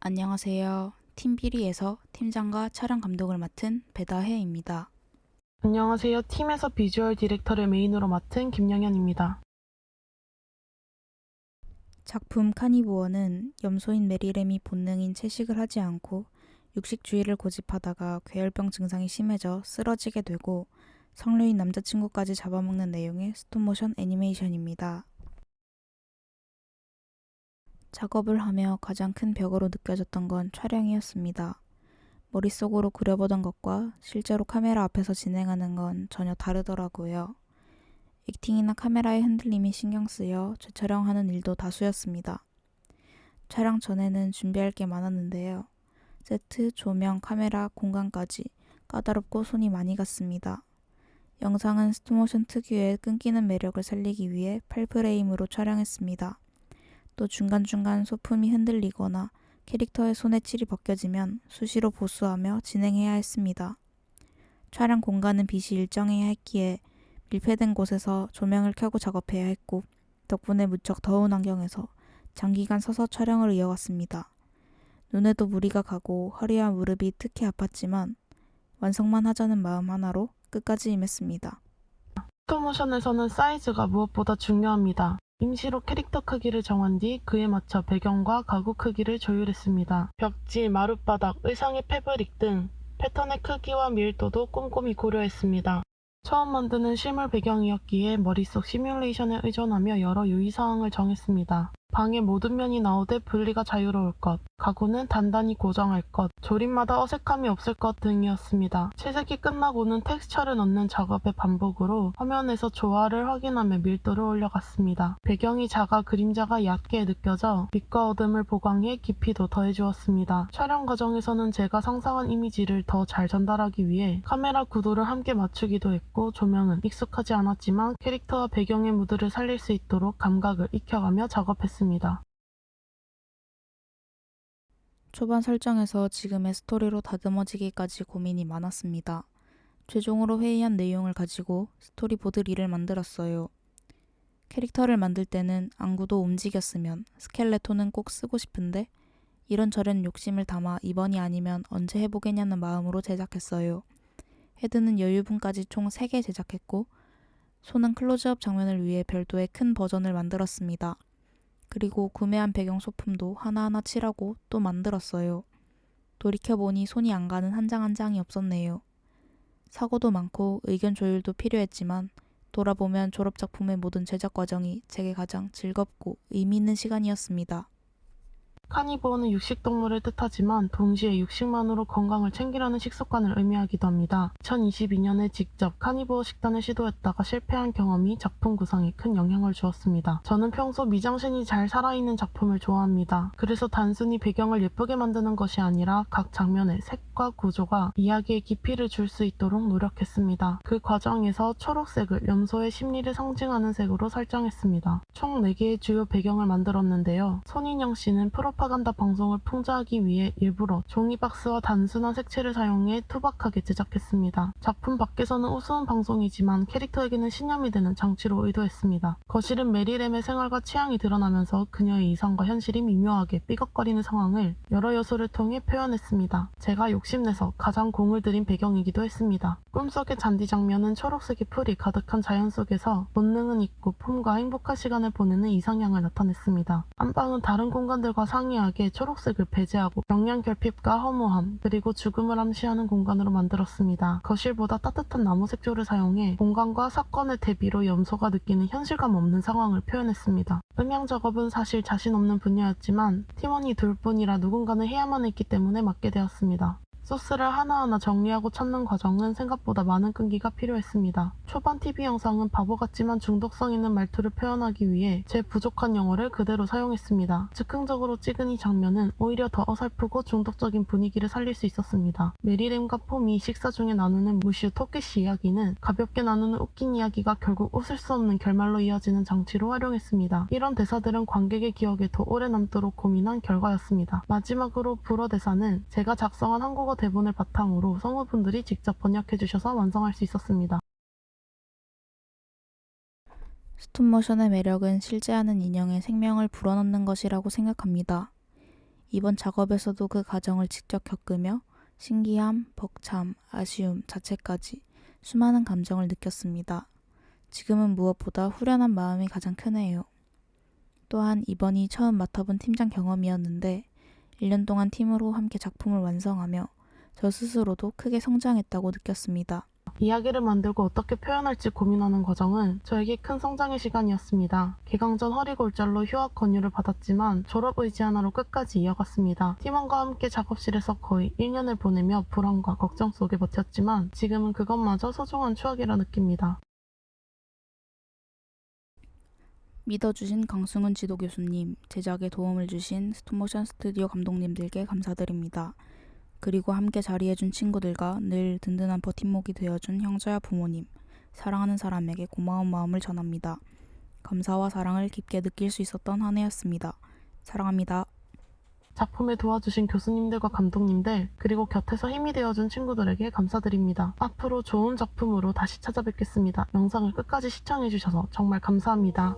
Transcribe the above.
안녕하세요. 팀비리에서 팀장과 촬영 감독을 맡은 배다혜입니다. 안녕하세요. 팀에서 비주얼 디렉터를 메인으로 맡은 김영현입니다. 작품 카니보어는 염소인 메리램이 본능인 채식을 하지 않고 육식주의를 고집하다가 괴혈병 증상이 심해져 쓰러지게 되고 성류인 남자친구까지 잡아먹는 내용의 스톱모션 애니메이션입니다. 작업을 하며 가장 큰 벽으로 느껴졌던 건 촬영이었습니다. 머릿속으로 그려보던 것과 실제로 카메라 앞에서 진행하는 건 전혀 다르더라고요. 액팅이나 카메라의 흔들림이 신경 쓰여 재촬영하는 일도 다수였습니다. 촬영 전에는 준비할 게 많았는데요. 세트, 조명, 카메라, 공간까지 까다롭고 손이 많이 갔습니다. 영상은 스톱모션 특유의 끊기는 매력을 살리기 위해 8프레임으로 촬영했습니다. 또 중간중간 소품이 흔들리거나 캐릭터의 손에 칠이 벗겨지면 수시로 보수하며 진행해야 했습니다. 촬영 공간은 빛이 일정해야 했기에 밀폐된 곳에서 조명을 켜고 작업해야 했고 덕분에 무척 더운 환경에서 장기간 서서 촬영을 이어갔습니다. 눈에도 무리가 가고 허리와 무릎이 특히 아팠지만 완성만 하자는 마음 하나로 끝까지 임했습니다. 스톱모션에서는 사이즈가 무엇보다 중요합니다. 임시로 캐릭터 크기를 정한 뒤 그에 맞춰 배경과 가구 크기를 조율했습니다. 벽지, 마룻바닥, 의상의 패브릭 등 패턴의 크기와 밀도도 꼼꼼히 고려했습니다. 처음 만드는 실물 배경이었기에 머릿속 시뮬레이션에 의존하며 여러 유의사항을 정했습니다. 방의 모든 면이 나오되 분리가 자유로울 것, 가구는 단단히 고정할 것, 조립마다 어색함이 없을 것 등이었습니다. 채색이 끝나고는 텍스처를 넣는 작업의 반복으로 화면에서 조화를 확인하며 밀도를 올려갔습니다. 배경이 작아 그림자가 얕게 느껴져 빛과 어둠을 보강해 깊이도 더해주었습니다. 촬영 과정에서는 제가 상상한 이미지를 더 잘 전달하기 위해 카메라 구도를 함께 맞추기도 했고 조명은 익숙하지 않았지만 캐릭터와 배경의 무드를 살릴 수 있도록 감각을 익혀가며 작업했습니다. 초반 설정에서 지금의 스토리로 다듬어지기까지 고민이 많았습니다. 최종으로 회의한 내용을 가지고 스토리보드 릴을 만들었어요. 캐릭터를 만들 때는 안구도 움직였으면 스켈레톤은 꼭 쓰고 싶은데 이런저런 욕심을 담아 이번이 아니면 언제 해보겠냐는 마음으로 제작했어요. 헤드는 여유분까지 총 3개 제작했고 손은 클로즈업 장면을 위해 별도의 큰 버전을 만들었습니다. 그리고 구매한 배경 소품도 하나하나 칠하고 또 만들었어요. 돌이켜보니 손이 안 가는 한 장 한 장이 없었네요. 사고도 많고 의견 조율도 필요했지만 돌아보면 졸업작품의 모든 제작 과정이 제게 가장 즐겁고 의미 있는 시간이었습니다. 카니보어는 육식동물을 뜻하지만 동시에 육식만으로 건강을 챙기려는 식습관을 의미하기도 합니다. 2022년에 직접 카니보어 식단을 시도했다가 실패한 경험이 작품 구성에 큰 영향을 주었습니다. 저는 평소 미장센이 잘 살아있는 작품을 좋아합니다. 그래서 단순히 배경을 예쁘게 만드는 것이 아니라 각 장면의 색과 구조가 이야기의 깊이를 줄 수 있도록 노력했습니다. 그 과정에서 초록색을 염소의 심리를 상징하는 색으로 설정했습니다. 총 4개의 주요 배경을 만들었는데요. 손인영 씨는 프로파 간다 방송을 풍자하기 위해 일부러 종이박스와 단순한 색채를 사용해 투박하게 제작했습니다. 작품 밖에서는 우스운 방송이지만 캐릭터에게는 신념이 되는 장치로 의도했습니다. 거실은 메리램의 생활과 취향이 드러나면서 그녀의 이상과 현실이 미묘하게 삐걱거리는 상황을 여러 요소를 통해 표현했습니다. 제가 욕심내서 가장 공을 들인 배경이기도 했습니다. 꿈속의 잔디 장면은 초록색의 풀이 가득한 자연 속에서 본능은 있고 폼과 행복한 시간을 보내는 이상향을 나타냈습니다. 안방은 다른 공간들과 상 이하게 초록색을 배제하고 영양 결핍과 허무함 그리고 죽음을 암시하는 공간으로 만들었습니다. 거실보다 따뜻한 나무 색조를 사용해 공간과 사건의 대비로 염소가 느끼는 현실감 없는 상황을 표현했습니다. 음향 작업은 사실 자신 없는 분야였지만 팀원이 둘뿐이라 누군가는 해야만 했기 때문에 맡게 되었습니다. 소스를 하나하나 정리하고 찾는 과정은 생각보다 많은 끈기가 필요했습니다. 초반 TV 영상은 바보 같지만 중독성 있는 말투를 표현하기 위해 제 부족한 영어를 그대로 사용했습니다. 즉흥적으로 찍은 이 장면은 오히려 더 어설프고 중독적인 분위기를 살릴 수 있었습니다. 메리램과 폼이 식사 중에 나누는 무슈 토끼씨 이야기는 가볍게 나누는 웃긴 이야기가 결국 웃을 수 없는 결말로 이어지는 장치로 활용했습니다. 이런 대사들은 관객의 기억에 더 오래 남도록 고민한 결과였습니다. 마지막으로 불어 대사는 제가 작성한 한국 어 대본을 바탕으로 성우분들이 직접 번역해 주셔서 완성할 수 있었습니다. 스톱모션의 매력은 실제 하는 인형의 생명을 불어넣는 것이라고 생각합니다. 이번 작업에서도 그 과정을 직접 겪으며 신기함, 벅참, 아쉬움, 자체까지 수많은 감정을 느꼈습니다. 지금은 무엇보다 후련한 마음이 가장 크네요. 또한 이번이 처음 맡아본 팀장 경험이었는데 1년 동안 팀으로 함께 작품을 완성하며 저 스스로도 크게 성장했다고 느꼈습니다. 이야기를 만들고 어떻게 표현할지 고민하는 과정은 저에게 큰 성장의 시간이었습니다. 개강 전 허리 골절로 휴학 권유를 받았지만 졸업 의지 하나로 끝까지 이어갔습니다. 팀원과 함께 작업실에서 거의 1년을 보내며 불안과 걱정 속에 버텼지만 지금은 그것마저 소중한 추억이라 느낍니다. 믿어주신 강승훈 지도 교수님, 제작에 도움을 주신 스톱모션 스튜디오 감독님들께 감사드립니다. 그리고 함께 자리해준 친구들과 늘 든든한 버팀목이 되어준 형제와 부모님, 사랑하는 사람에게 고마운 마음을 전합니다. 감사와 사랑을 깊게 느낄 수 있었던 한 해였습니다. 사랑합니다. 작품에 도와주신 교수님들과 감독님들, 그리고 곁에서 힘이 되어준 친구들에게 감사드립니다. 앞으로 좋은 작품으로 다시 찾아뵙겠습니다. 영상을 끝까지 시청해주셔서 정말 감사합니다.